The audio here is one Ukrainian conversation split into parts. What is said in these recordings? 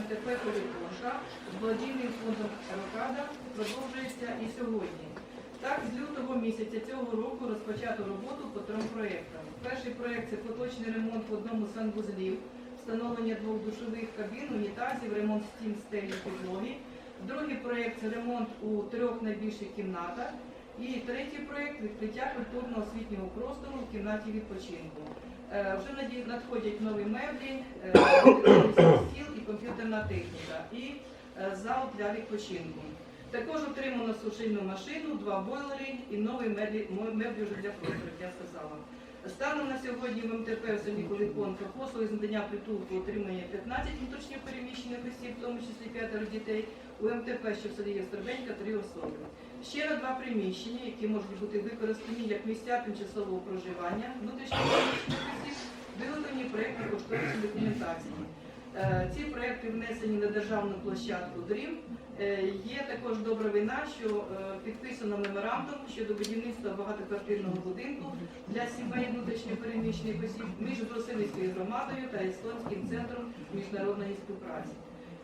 МТП Політошка з благодійним фондом Рокада продовжується і сьогодні. Так, з лютого місяця цього року розпочато роботу по трьом проєктам. Перший проєкт це поточний ремонт в одному з санвузлів, встановлення двох душових кабін, унітазів, ремонт стін стелі підлоги. Другий проєкт це ремонт у трьох найбільших кімнатах. І третій проєкт відкриття культурно-освітнього простору в кімнаті відпочинку. Е, Вже надходять нові меблі, е, стіл і комп'ютерна техніка, і е, зал для відпочинку. Також отримано сушильну машину, два бойлери і нові меблі, меблі вже для просторів, я сказала. Станом на сьогодні в МТП в селі Куликонка послуги з надання притулку отримує 15 внутрішньо переміщених осіб, в тому числі п'ятеро дітей. У МТП, що в селі Єстербенька, три особи. Ще на два приміщення, які можуть бути використані як місця тимчасового проживання внутрішньо переміщених осіб, виготовлені проєктні кошторисні документації. Е, Ці проєкти внесені на державну площадку ДРІМ. Е, Є також добра вина, що е, підписано меморандум щодо будівництва багатоквартирного будинку для сімей внутрішньопереміщених осіб між Брусилівською громадою та Естонським центром міжнародної співпраці.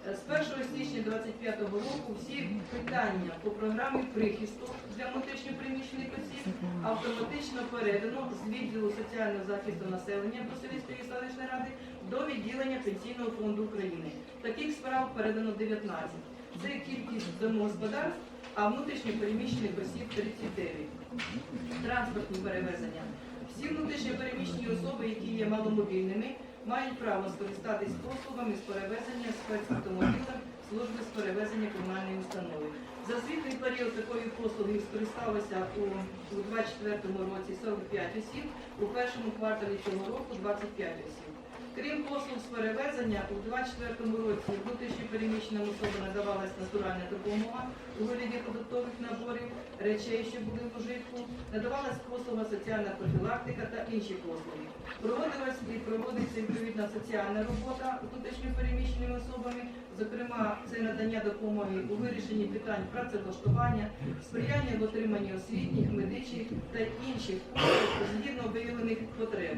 Е, З 1 січня 2025 року всі питання по програмі прихисту для внутрішньопереміщених осіб автоматично передано з відділу соціального захисту населення Брусилівської селищної ради до відділення Пенсійного фонду України. Таких справ передано 19. Це кількість домогосподарств, а внутрішньо переміщених осіб 39. Транспортні перевезення. Всі внутрішньо переміщені особи, які є маломобільними, мають право скористатись послугами з перевезення спецавтомобіля служби з перевезення комунальної установи. За звітний період такої послуги скористалося у, у 24 році 45 осіб, у першому кварталі цього року 25 осіб. Крім послуг з перевезення, у 2024 році внутрішньо переміщеним особам надавалась натуральна допомога у вигляді продуктових наборів, речей, що були в ужитку, надавалась послуга соціальна профілактика та інші послуги. Проводилась і проводиться відповідна соціальна робота внутрішньо переміщеними особами, зокрема, це надання допомоги у вирішенні питань працевлаштування, сприяння в отриманні освітніх, медичних та інших згідно виявлених потреб.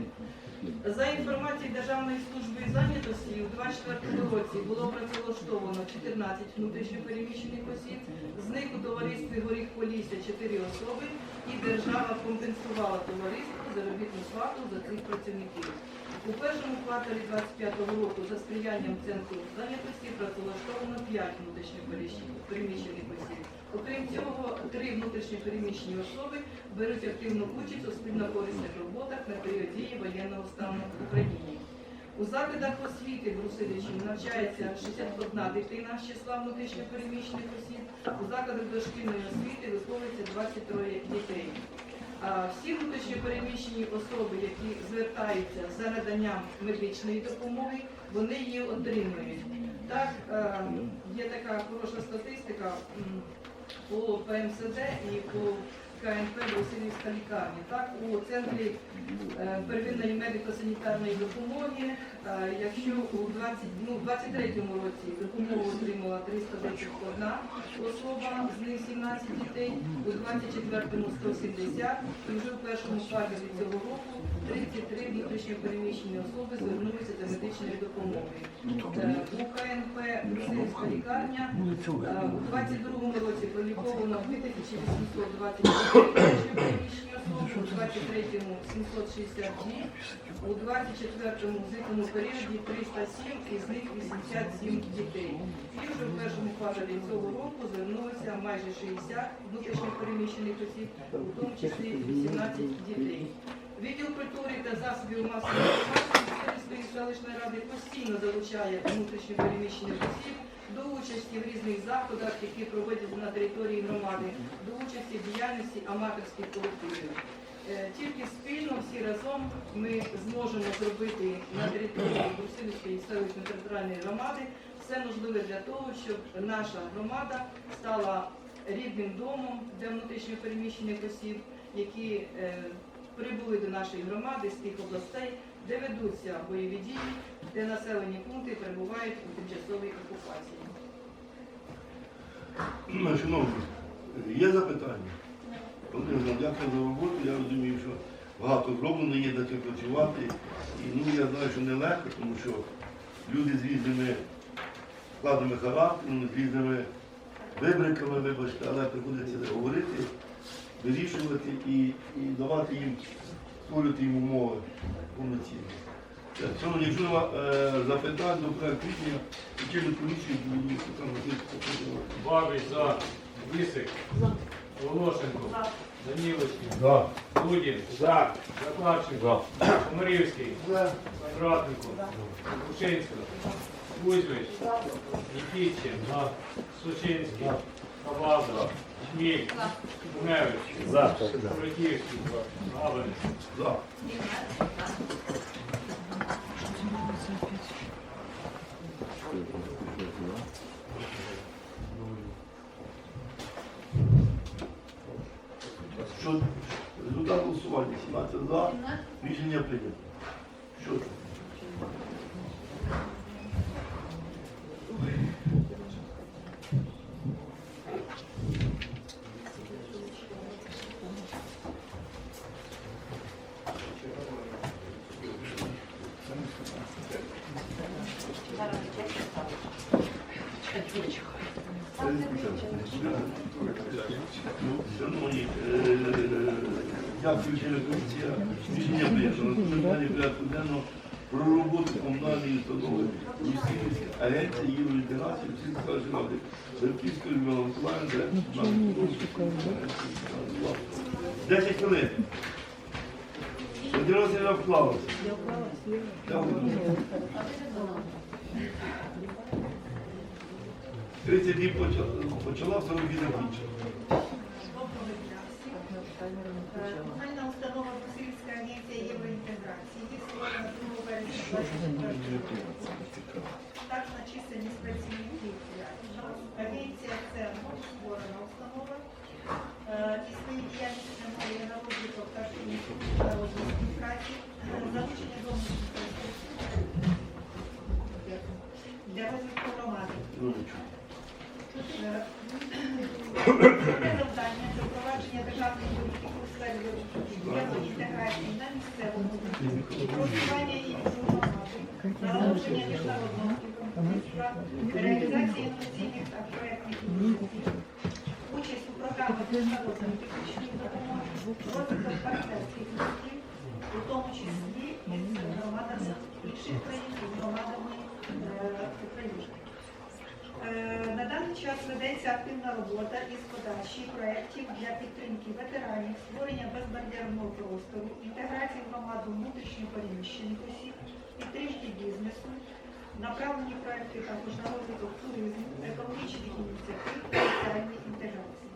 За інформацією Державної служби зайнятості, у 2024 році було працевлаштовано 14 внутрішньопереміщених осіб, з них у товаристві Горіх Полісся 4 особи, і держава компенсувала товариству заробітну плату за цих працівників. У першому кварталі 2025 року за сприянням центру зайнятості працевлаштовано 5 внутрішньопереміщених осіб. Окрім цього, три внутрішньопереміщені особи беруть активну участь у спільно-корисних роботах на період дії воєнного стану в Україні. У закладах освіти в Русилищі навчається 61 дитина з числа внутрішньопереміщених осіб. У закладах дошкільної освіти виховується 23 дітей. Всі внутрішньопереміщені особи, які звертаються за наданням медичної допомоги, вони її отримують. Так, е, є така хороша статистика по ПМСД і по КНП Васильівська лікарня. Так, у центрі е, первинної медико-санітарної допомоги, е, якщо у 20, ну, 23-му році допомогу отримала 321 особа, з них 17 дітей, у 24-му 170, і вже у першому кварталі цього року 33 внутрішньо переміщені особи звернулися до медичної допомоги. Е, У КНП Брусилівська лікарня е, у 22-му році проліковано 2824 внутрішньо переміщені особи, у 23-му 762, у 24-му зимовому періоді 307, із них 87 дітей. І вже в першому кварталі цього року звернулося майже 60 внутрішньо переміщених осіб, у тому числі 18 дітей. Відділ культури та засобів масової інформації селищної ради постійно залучає внутрішньо переміщених осіб до участі в різних заходах, які проводяться на території громади, до участі в діяльності аматорських колективів. Е, Тільки спільно всі разом ми зможемо зробити на території Брусилівської селищної територіальної громади все можливе для того, щоб наша громада стала рідним домом для внутрішньо переміщених осіб, які е, прибули до нашої громади з тих областей, де ведуться бойові дії, де населені пункти перебувають у тимчасовій окупації. Ну, Шановні, є запитання? Дякую за роботу. Я розумію, що багато зроблено, є над чим працювати. І ну, я знаю, що нелегко, тому що люди з різними складними характерами, з різними вибриками, вибачте, але приходиться говорити, вирішувати і, і давати їм, створювати їм умови повноцінні. Шановні, якщо нема е, запитань до проекту рішення, лічильну комісію там написано. Бабич за. Висик. Волошенко. Данілочкин. За. Дудін. За. Заклавченко. Комарівський. Квадратенко. Кушинська. Кузьмич. Нікітчин. Сучинський. Хабаза. Результат голосування 17 за, рішення прийнято. Що це? Ну, Шановні, е, дякую, члени комісія. Рішення прийнято. Питання порядку денного про роботу комунальної установи Юстиційської агенції Євроінтеграції Російської ради Верхівської Людмила Миколаївна, де 10 хвилин. Один раз я вклалася. Дякую. 30 днів почала, почала 40 днів закінчила. Комунальна установа Васильівська агенція євроінтеграції створена 2 вересня 24 року. Так на чисельність працівників. Агенція це створена установа. Е, І свої діяльності немає на розвиток та активність співпраці, е, залучення зовнішніх для розвитку громади. Завдання це впровадження державної політики на місцевому просування у громади, налагодження міжнародного співробітництва, реалізація інноваційних та проєктних участь у програмах міжнародної технічної допомоги, розвиток партнерських у тому числі із громадами інших країн, і громадами е, України. Е, На даний час ведеться активна робота із подачі проєктів для підтримки ветеранів, створення безбар'єрного простору, інтеграції в громаду внутрішньопереміщених осіб, підтримки бізнесу, направлені проєкти також на розвиток туризму, екологічних ініціатив та соціальної інтеграції.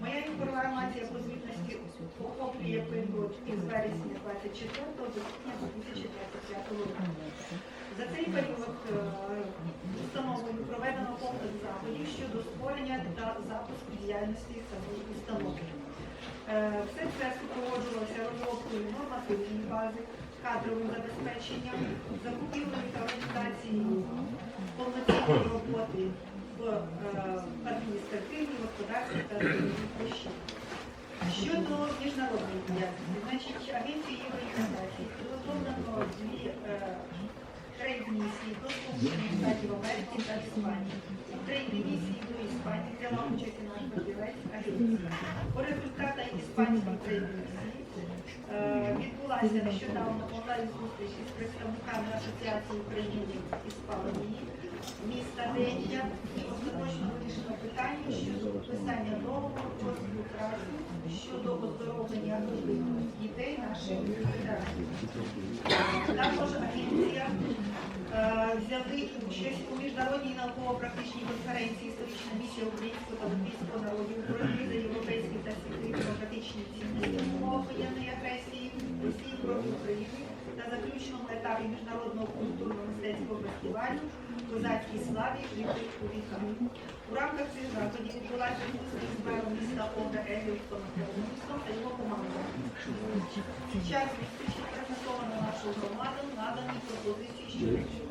Моя інформація по звітності охоплює період із вересня 24 до квітня 2025 року. За цей період е, установою проведено комплекс заходів щодо створення та запуску діяльності самої установи. Е, Все це супроводжувалося розробкою нормативної бази, кадровим забезпеченням, закупівлею та організацією повноцінної роботи в е, адміністративній, господарській та площі. Щодо міжнародної діяльності, значить, агенції євроінтеграції розроблено дві трейд місії до Сполучених Штатів Америки та Іспанії. Трейд місії до Іспанії взяла участь наш фахівець агенції. По результатах іспанської е, відбулася нещодавно онлайн зустріч із представниками Асоціації українців Іспанії, міста Денія і остаточно вирішено питання щодо підписання договору про співпрацю щодо оздоровлення дітей наших ветеранів. Також агенція взяли участь у міжнародній науково-практичній конференції «Історична місія українського та латвійського народів у боротьбі за європейські та світові демократичні цінності умовах воєнної агресії Росії проти України на заключному етапі міжнародного культурно-мистецького фестивалю «Козацькій славі у віках». У рамках цих заходів відбулася зустріч з мером міста Олга Еліотом Коломийськом та його командою. Під час зустрічі презентовано нашу громаду надані пропозиції щодо.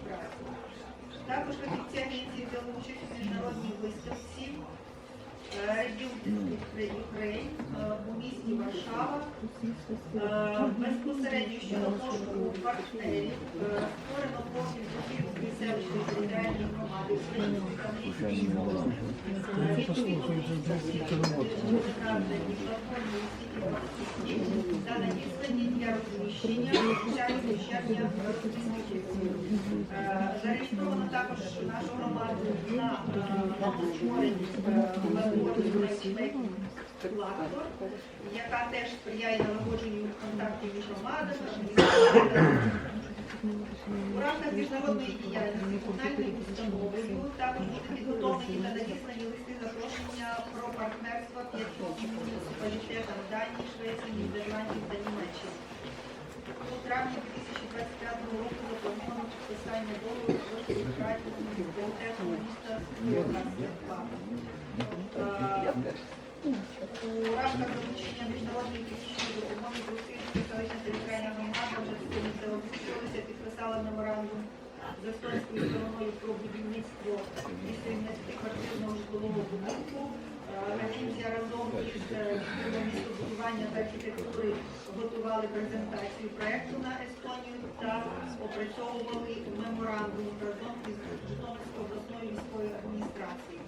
Також фахівці агенції взяли участь у міжнародній виставці Rebuild Ukraine е, у місті Варшава. Е, Безпосередньо щодо пошуку партнерів е, створено профіль Софіївської селищної територіальної громади та надіслані для розміщення Е, Зареєстровано також нашу громаду на платформи яка теж сприяє налагодженню контактів між громадами. У рамках міжнародної діяльності комунальної установи будуть також бути підготовлені та надіслані листи запрошення про партнерство п'ятьох муніципалітетам Данії, Швеції, Нідерландів та Німеччини. У травні 2025 року заплановано підписання договору про співпрацю з муніципалітетом міста Святослава. У рамках залучення міжнародної технічної допомоги Брусильська селищна територіальна підписала меморандум з естонською стороною про будівництво 18 квартирного житлового будинку. Е, разом із містобудування та архітектури готували презентацію проекту на Естонію та опрацьовували меморандум разом із Житомирською обласною військовою адміністрацією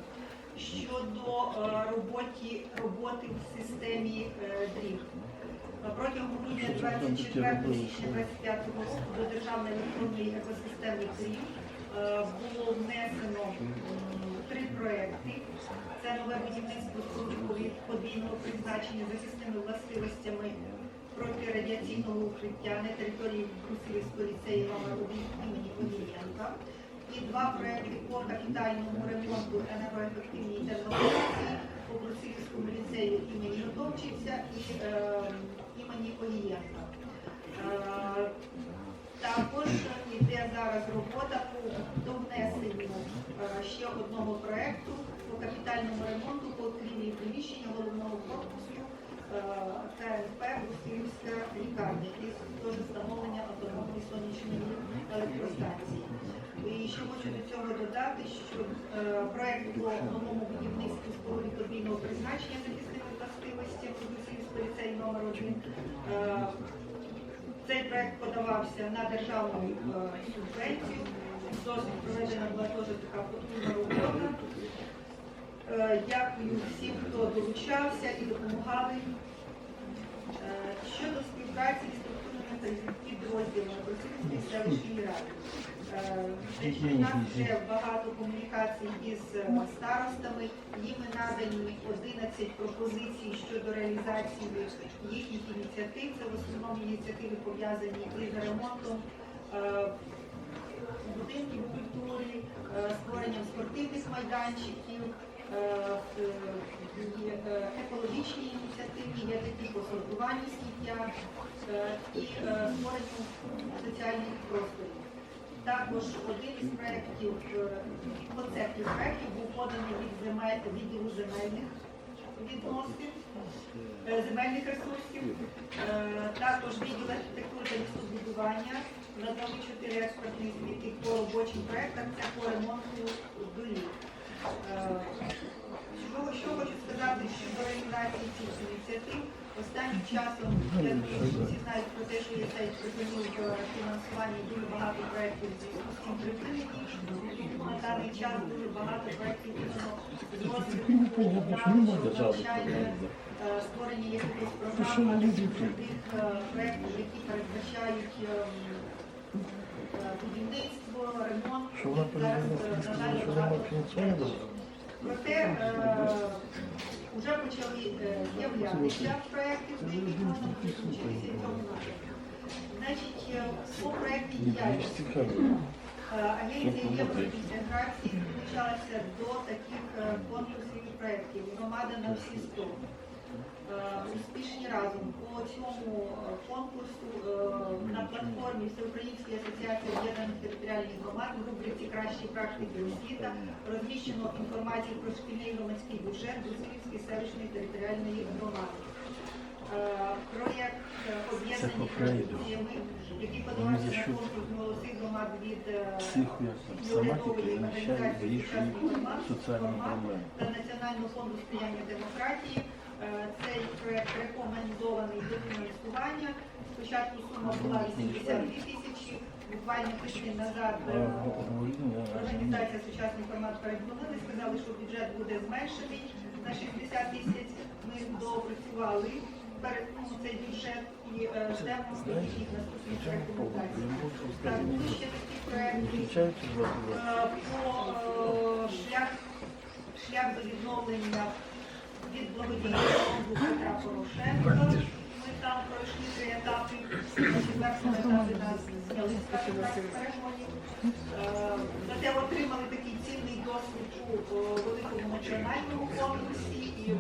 щодо е, роботи, роботи в системі е, дріг. Е, Протягом грудня 24 січня 25 року до державної електронної екосистеми дріг е, було внесено три проекти. Це нове будівництво споруд подвійного призначення за захисними властивостями протирадіаційного укриття на території Брусилівської ліцею номер 1 імені Олієнка і два проекти по капітальному ремонту енергоефективній термостанції по Брусилівському ліцею імені Готовчиця і е, імені Олієнка. Е, також йде зараз робота по довнесенню е, ще одного проекту по капітальному ремонту по покрівлі приміщення головного корпусу е, КНП Брусилівська лікарня і теж встановлення автономної сонячної електростанції. І ще хочу до цього додати, що е, проект по новому будівництву споруди подвійного призначення захисними властивості ліцею номер 1 цей проект подавався на державну е, субвенцію. Досить проведена була теж така потужна робота. Е, Дякую всім, хто долучався і допомагали. Е, Щодо співпраці з структурними та підрозділами Брусилівської селищної ради. Е, У нас вже багато комунікацій із е, старостами. Їм надані 11 пропозицій щодо реалізації їхніх ініціатив. Це в основному ініціативи пов'язані із ремонтом е, будинків культури, створенням спортивних майданчиків, екологічні ініціативи, є такі по сортуванню сміття і створенню соціальних просторів. Також один із проєктів, е, концептів проєктів був поданий від земель, відділу земельних відносин, е, земельних ресурсів, Е, також відділ архітектури та містобудування надали чотири експертні звіти по робочим проєктам, це по ремонту. Е, Що, що хочу сказати щодо реалізації цих ініціатив. Останнім часом, я думаю, що всі знають про те, що є цей припинив фінансування дуже багато проєктів з цим припиненням. На даний час дуже багато проєктів розвитку е, створення якихось програм, тих е, проєктів, які передбачають е, будівництво, ремонт. Зараз надалі багато. Проте вже почали е, з'являтися проекти, в яких можна виключитися в цьому напрямку. Значить, е, по проєктній діяльності е, агенція євроінтеграції включалася до таких конкурсів і проєктів. Громада на всі 100. Успішні разом по цьому е, конкурсу е, на платформі Всеукраїнської асоціації об'єднаних територіальних громад в рубриці Кращі практики освіта розміщено інформацію про шкільний громадський бюджет Брусилівської селищної територіальної громади. Е, проєкт е, об'єднані які подавався на конкурс голосів громад від е, урядової організації громад та Національного фонду сприяння демократії. Е, Цей проєкт рекомендований до фінансування. Спочатку сума була 82 тисячі, буквально тиждень назад е, Організація сучасних формат передзвонили, сказали, що бюджет буде зменшений на 60 тисяч. Ми доопрацювали перед ну, цей бюджет і е, ждемо їх наступних рекомендацій. Так, були ще такі проекти по шлях, шлях до відновлення від благодійного фонду Петра Порошенка. Ми там пройшли три етапи. Четвертому етапі нас зняли перемоги. Е, Зате отримали такий цінний досвід у великому національному конкурсі і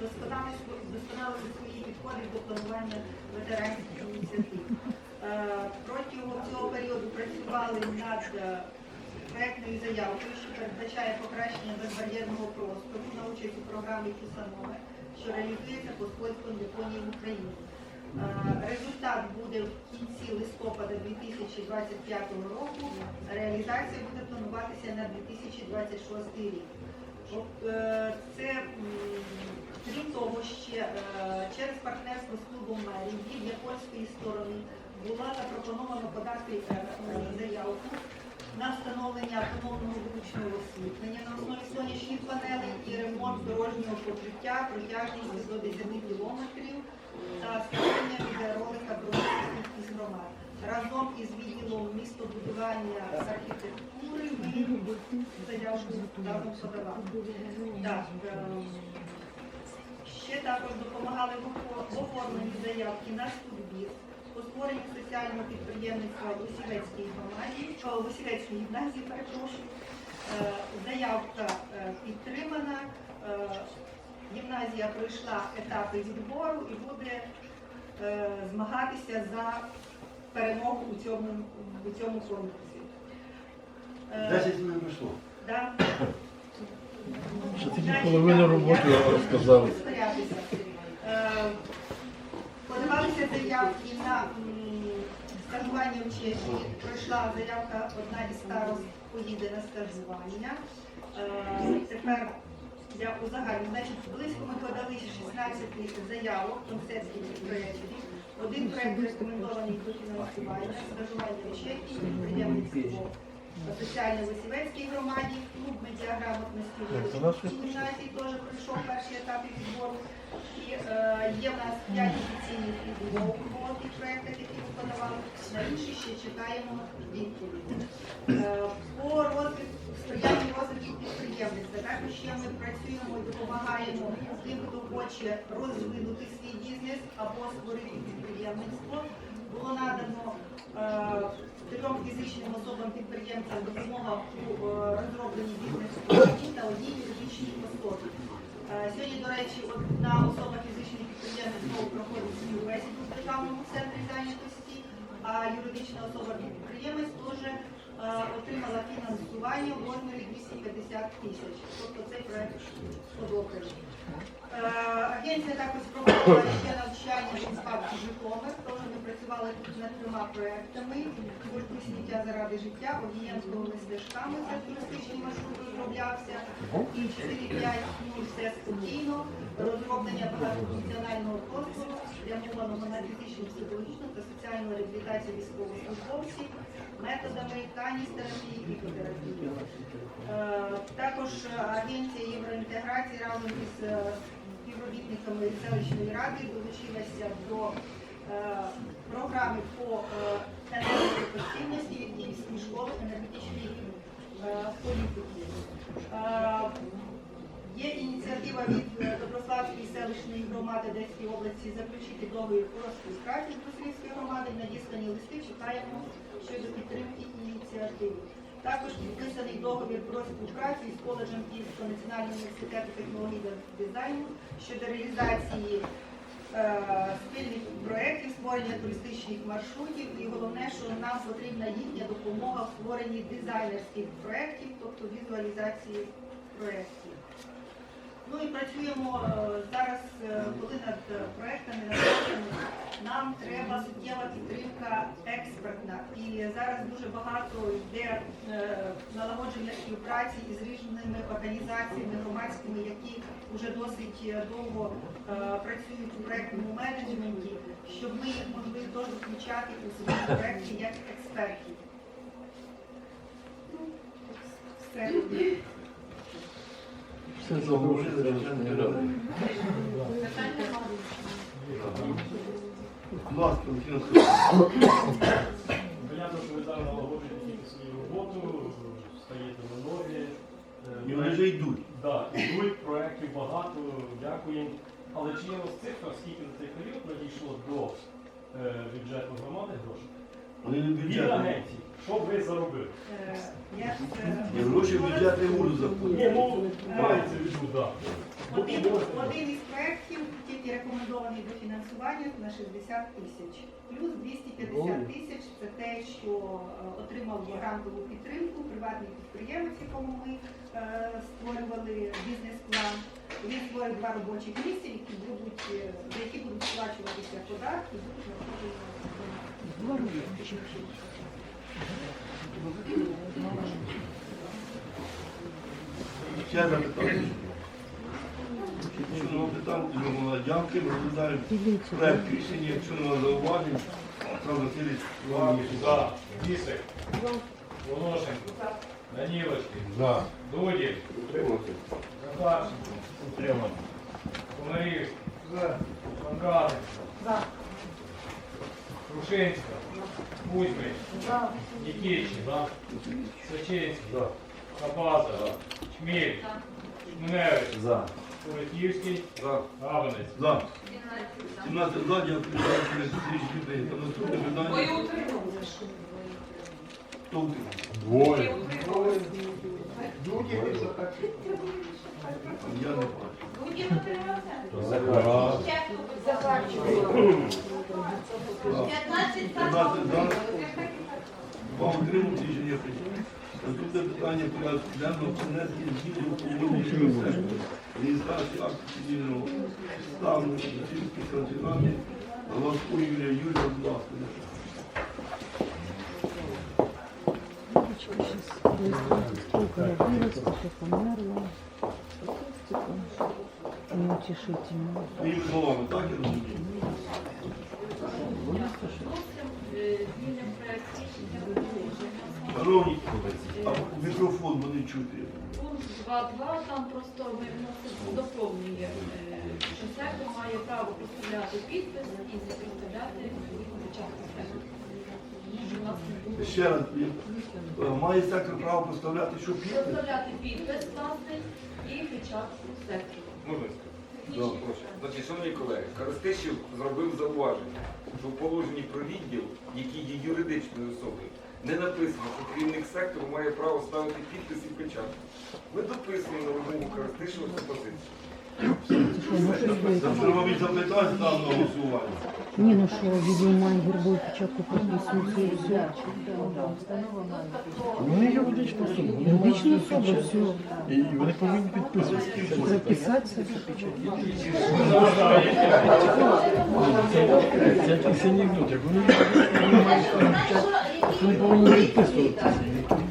досконалили свої підходи до планування ветеранських ініціатив. Е, Протягом цього періоду працювали над проектною заявкою, що передбачає покращення безбар'єрного простору на участь у програмі «Кісанове», що реалізується посольством Японії в Україні. Е, Результат буде в кінці листопада 2025 року. Реалізація буде плануватися на 2026 рік. Е, Це, крім того, ще е, через партнерство з клубом мерів від японської сторони була запропонована подати заявку на встановлення автономного вуличного освітлення на основі сонячних панелей і ремонт дорожнього покриття протяжністю до 10 кілометрів та створення відеоролика про із громад. Разом із відділом містобудування з архітектури ми заявку разом подавали. Ем, ще також допомагали в оформленні заявки на студбір по створенню соціального підприємництва в Осівецькій громаді, о, в Осівецькій гімназії, перепрошую. Е, Заявка е, підтримана. Е, Гімназія пройшла етапи відбору і буде змагатися за перемогу у цьому, у цому конкурсі. Е, 10 пройшло. да. Що тільки половину роботи я розказали. Подавалися заявки на стажування в Чехії. Пройшла заявка, одна із старост поїде на стажування. Е, Тепер я узагальню. Значить, близько ми подали 16 заявок, концепцій проєктів. Один проєкт рекомендований до фінансування, стажування в Чехії, підприємництво соціально-висівецькій громаді, клуб медіаграмотності в гімназії теж пройшов перший етап відбору. І е, є в нас п'ять офіційних відборів по тих проєктах, які ми подавали. На інші ще чекаємо відповіді. Е, По розвитку сприянню розвитку підприємництва. Також ще ми працюємо і допомагаємо тим, хто хоче розвинути свій бізнес або створити підприємництво. Було надано е, трьом фізичним особам підприємцям допомога у е, розробленні бізнес-планів та одній юридичній особі. Е, Сьогодні, до речі, одна особа фізичних підприємців знову проходить співбесіду в державному центрі зайнятості, а юридична особа підприємець теж отримала фінансування в розмірі 250 тисяч. Тобто цей проект одобрений. Е, Агенція також проводила ще навчання в інспекції Житомир, тож ми працювали над трьома проектами. Бурту сміття заради життя, Огієнського стежками, це туристичний маршрут розроблявся. І 4-5 все спокійно, розроблення багатофункціонального простору, спрямованого на фізичну, психологічну та соціальну реабілітацію військовослужбовців методами каністерапії і фітерапії. Е, Також агенція євроінтеграції разом із е, співробітниками селищної ради долучилася до е, програми по енергоефективності від Київської школи енергетичної політики. Є ініціатива від е, Доброславської селищної громади Одеської області заключити договір про співпрацю з Брусилівською громадою, надіслані листи, чекаємо щодо підтримки ініціативи. Також підписаний договір про співпрацю із коледжем Київського національного університету технологій та дизайну щодо реалізації е, спільних проєктів, створення туристичних маршрутів. І головне, що нам потрібна їхня допомога в створенні дизайнерських проєктів, тобто візуалізації проєктів. Ну і працюємо е, зараз, е, коли над проектами над нам треба суттєва підтримка експертна. І зараз дуже багато йде е, налагодження співпраці із різними організаціями громадськими, які вже досить довго працюють у проектному менеджменті, щоб ми їх могли теж включати у свої проекти як експертів. Ну, Все. Все заговорили, речення ради. Будь ласка, Олексій Анатолійович. Понятно, що ви тільки свою роботу, стаєте на ноги. Е, І вони вже йдуть. Да, ідуть, проєктів багато, дякуємо. Але чи є у вас цифра, скільки за цей період надійшло до е, бюджету громади грошей? Вони не бюджетні. Що ви заробили? Е, Я е, І гроші в бюджет не будуть Ні, ну, мається в виду, так. Один, один із проєктів тільки рекомендований до фінансування на 60 тисяч. Плюс 250 тисяч це те, що е, отримав грантову підтримку приватний підприємець, якому ми е, створювали бізнес-план. Він створив два робочих місця, які будуть, е, за які будуть сплачуватися податки, будуть надходжені. Ще. Якщо нема питань, то розглядаємо проект рішення, якщо нема зауважень, Петро Васильович, вам За. Бісик. Волошенко. Данілочки. За. Захарченко. Утримати. Кондратенко. Крушинська. Кузьмич. Нікічин. Сочинський. Капаза. Чміль. Шмуневич. Куриківський. Гаванець. За. 17 за, дякую, за рішення прийнято. Наступне питання. Хто утримав? Я не бачу. П'ятнадцять 15 за. Два утримав, рішення прийнято. Наступне питання порядку денного внесення змін до поводження. Реєстрації актів цивільного стану Російської Федерації. Лавко Юлія Юрія, будь ласка. Сколько родилось, померло. Неутешительно. Своїми словами, так розумію? А мікрофон вони чути. Пункт 2.2, там просто ми доповнює, що сектор має право поставляти підпис і нас не було Ще раз, е, має сектор право поставляти, що підпис? Представляти підпис власний і печатку сектору. Можна сказати? Значить, шановні колеги, Коростишів зробив зауваження, що в положенні про відділ, який є юридичною особою, не написано, що керівник сектору має право ставити підпис і печатку. Ми дописуємо на вимогу Карастишева цю позицію. На голосування. Не, ну что, видео має гербову печатку підписується і все. Вони юридична особа. Вони Юридична мають особа, все. І вони повинні підписуватися. Треба писатися. Це. Як вони юридичні, вони мають печать, повинні підписуватися.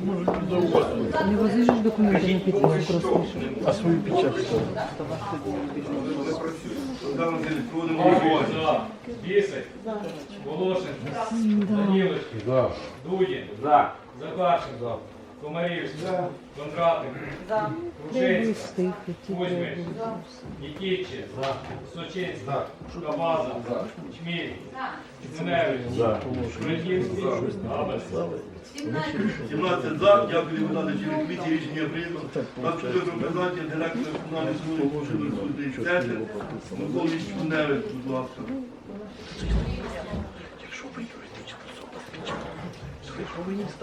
Можуть зауважити. Не возижеш документи на підпис просто. А свою печатку. Бісик. Волошин, Данілочки. Дудін. Захарченко. Комарівський. Кондратенко. Крушинська. Кузьмич. Нікітчин. Сочинський. Кабаза. Чміль. Шмуневич. Куриківський. Гаванець. 17 за, дякую депутати члени комісії, рішення прийнято. Так, що рекомендація директора комунальної служби Поширної центр Миколі Чуневич, будь ласка. Якщо ви юридична особа, то ви повинні.